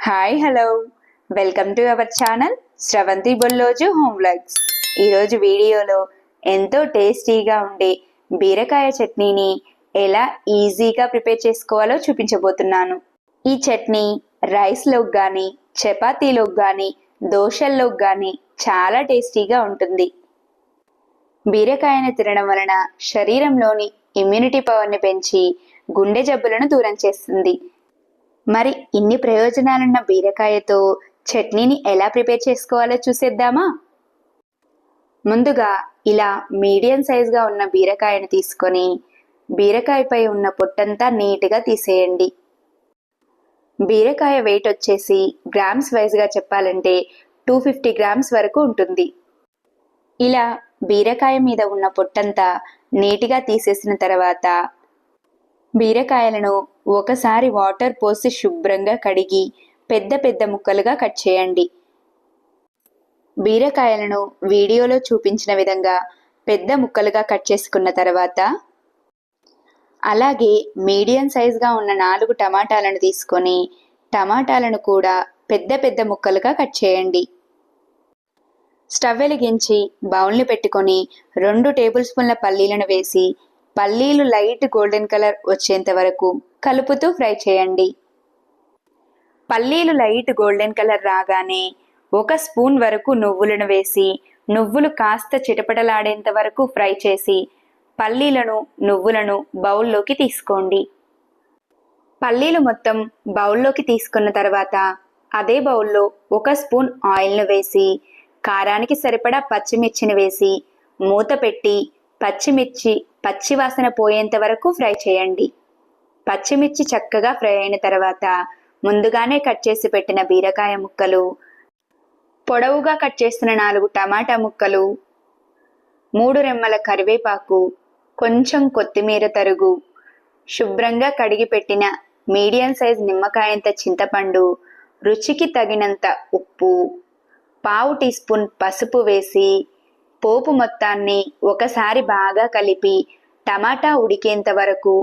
Hi hello welcome to our channel Sravanthi Bolloju home vlogs ఈరోజు వీడియోలో ఎంతో టేస్టీగా ఉండే బీరకాయ చట్నీని ఎలా ఈజీగా ప్రిపేర్ చేసుకోవాలో చూపించబోతున్నాను. ఈ చట్నీ రైస్లోకి కానీ చపాతీలోకి కానీ దోశల్లోకి కానీ చాలా టేస్టీగా ఉంటుంది. బీరకాయను తినడం వలన శరీరంలోని ఇమ్యూనిటీ పవర్ని పెంచి గుండె జబ్బులను దూరం చేస్తుంది. మరి ఇన్ని ప్రయోజనాలున్న బీరకాయతో చట్నీని ఎలా ప్రిపేర్ చేసుకోవాలో చూసేద్దామా? ముందుగా ఇలా మీడియం సైజుగా ఉన్న బీరకాయను తీసుకొని బీరకాయపై ఉన్న పొట్టంతా నీట్గా తీసేయండి. బీరకాయ వెయిట్ వచ్చేసి గ్రామ్స్ వైజ్గా చెప్పాలంటే టూ ఫిఫ్టీ గ్రామ్స్ వరకు ఉంటుంది. ఇలా బీరకాయ మీద ఉన్న పొట్టంతా నీటిగా తీసేసిన తర్వాత బీరకాయలను ఒకసారి వాటర్ పోసి శుభ్రంగా కడిగి పెద్ద పెద్ద ముక్కలుగా కట్ చేయండి. బీరకాయలను వీడియోలో చూపించిన విధంగా పెద్ద ముక్కలుగా కట్ చేసుకున్న తర్వాత అలాగే మీడియం సైజుగా ఉన్న నాలుగు టమాటాలను తీసుకొని టమాటాలను కూడా పెద్ద పెద్ద ముక్కలుగా కట్ చేయండి. స్టవ్ వెలిగించి బౌల్ని పెట్టుకొని రెండు టేబుల్ స్పూన్ల పల్లీలను వేసి పల్లీలు లైట్ గోల్డెన్ కలర్ వచ్చేంత వరకు కలుపుతూ ఫ్రై చేయండి. పల్లీలు లైట్ గోల్డెన్ కలర్ రాగానే ఒక స్పూన్ వరకు నువ్వులను వేసి నువ్వులు కాస్త చిటపటలాడేంత వరకు ఫ్రై చేసి పల్లీలను నువ్వులను బౌల్లోకి తీసుకోండి. పల్లీలు మొత్తం బౌల్లోకి తీసుకున్న తర్వాత అదే బౌల్లో ఒక స్పూన్ ఆయిల్ను వేసి కారానికి సరిపడా పచ్చిమిర్చిని వేసి మూత పెట్టి పచ్చిమిర్చి పచ్చివాసన పోయేంత వరకు ఫ్రై చేయండి. పచ్చిమిర్చి చక్కగా ఫ్రై అయిన తర్వాత ముందుగానే కట్ చేసి పెట్టిన బీరకాయ ముక్కలు పొడవుగా కట్ చేసిన నాలుగు టమాటా ముక్కలు మూడు రెమ్మల కరివేపాకు కొంచెం కొత్తిమీర తరుగు శుభ్రంగా కడిగి పెట్టిన మీడియం సైజ్ నిమ్మకాయంత చింతపండు రుచికి తగినంత ఉప్పు పావు టీ స్పూన్ పసుపు వేసి పోపు మొత్తాన్ని ఒకసారి బాగా కలిపి టమాటా ఉడికేంత వరకు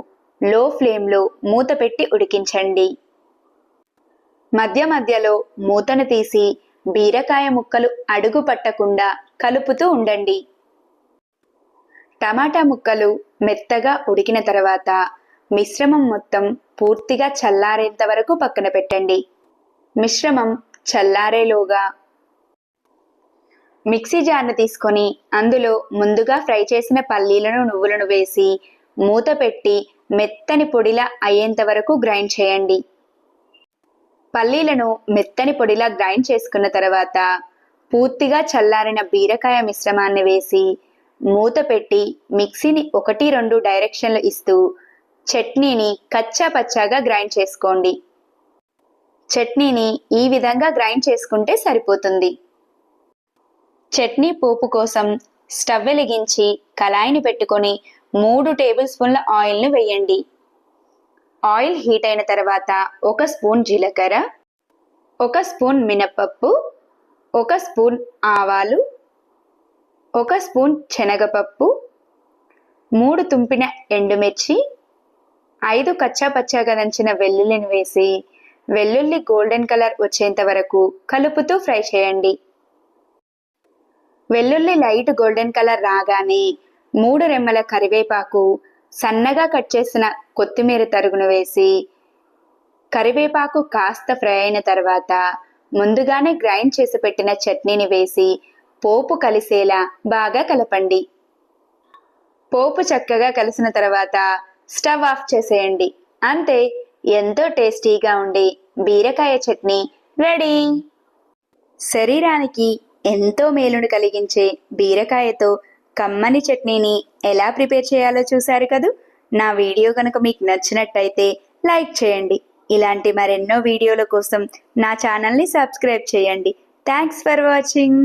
లో ఫ్లేమ్లో మూత పెట్టి ఉడికించండి. మధ్య మధ్యలో మూతను తీసి బీరకాయ ముక్కలు అడుగు పట్టకుండా కలుపుతూ ఉండండి. టమాటా ముక్కలు మెత్తగా ఉడికిన తర్వాత మిశ్రమం మొత్తం పూర్తిగా చల్లారేంత వరకు పక్కన పెట్టండి. మిశ్రమం చల్లారేలోగా మిక్సీ జార్ను తీసుకొని అందులో ముందుగా ఫ్రై చేసిన పల్లీలను నువ్వులను వేసి మూత పెట్టి మెత్తని పొడిలా అయ్యేంత వరకు గ్రైండ్ చేయండి. పల్లీలను మెత్తని పొడిలా గ్రైండ్ చేసుకున్న తర్వాత పూర్తిగా చల్లారిన బీరకాయ మిశ్రమాన్ని వేసి మూత పెట్టి మిక్సీని ఒకటి రెండు డైరెక్షన్లు ఇస్తూ చట్నీని కచ్చా పచ్చాగా గ్రైండ్ చేసుకోండి. చట్నీని ఈ విధంగా గ్రైండ్ చేసుకుంటే సరిపోతుంది. చట్నీ పోపు కోసం స్టవ్ వెలిగించి కళాయిని పెట్టుకొని మూడు టేబుల్ స్పూన్ల ఆయిల్ను వేయండి. ఆయిల్ హీట్ అయిన తర్వాత ఒక స్పూన్ జీలకర్ర ఒక స్పూన్ మినపప్పు ఒక స్పూన్ ఆవాలు ఒక స్పూన్ శనగపప్పు మూడు తుంపిన ఎండుమిర్చి ఐదు కచ్చా పచ్చాగా దంచిన వెల్లుల్లిని వేసి వెల్లుల్లి గోల్డెన్ కలర్ వచ్చేంత వరకు కలుపుతూ ఫ్రై చేయండి. వెల్లుల్లి లైట్ గోల్డెన్ కలర్ రాగానే మూడు రెమ్మల కరివేపాకు సన్నగా కట్ చేసిన కొత్తిమీర తరుగును వేసి కరివేపాకు కాస్త ఫ్రై అయిన తర్వాత ముందుగానే గ్రైండ్ చేసి పెట్టిన చట్నీని వేసి పోపు కలిసేలా బాగా కలపండి. పోపు చక్కగా కలిసిన తర్వాత స్టవ్ ఆఫ్ చేసేయండి. అంతే ఎంతో టేస్టీగా ఉండే బీరకాయ చట్నీ రెడీ. శరీరానికి ఎంతో మేలును కలిగించే బీరకాయతో కమ్మని చట్నీని ఎలా ప్రిపేర్ చేయాలో చూశారు కదూ? నా వీడియో కనుక మీకు నచ్చినట్టయితే లైక్ చేయండి. ఇలాంటి మరెన్నో వీడియోల కోసం నా ఛానల్ని సబ్స్క్రైబ్ చేయండి. Thanks for watching.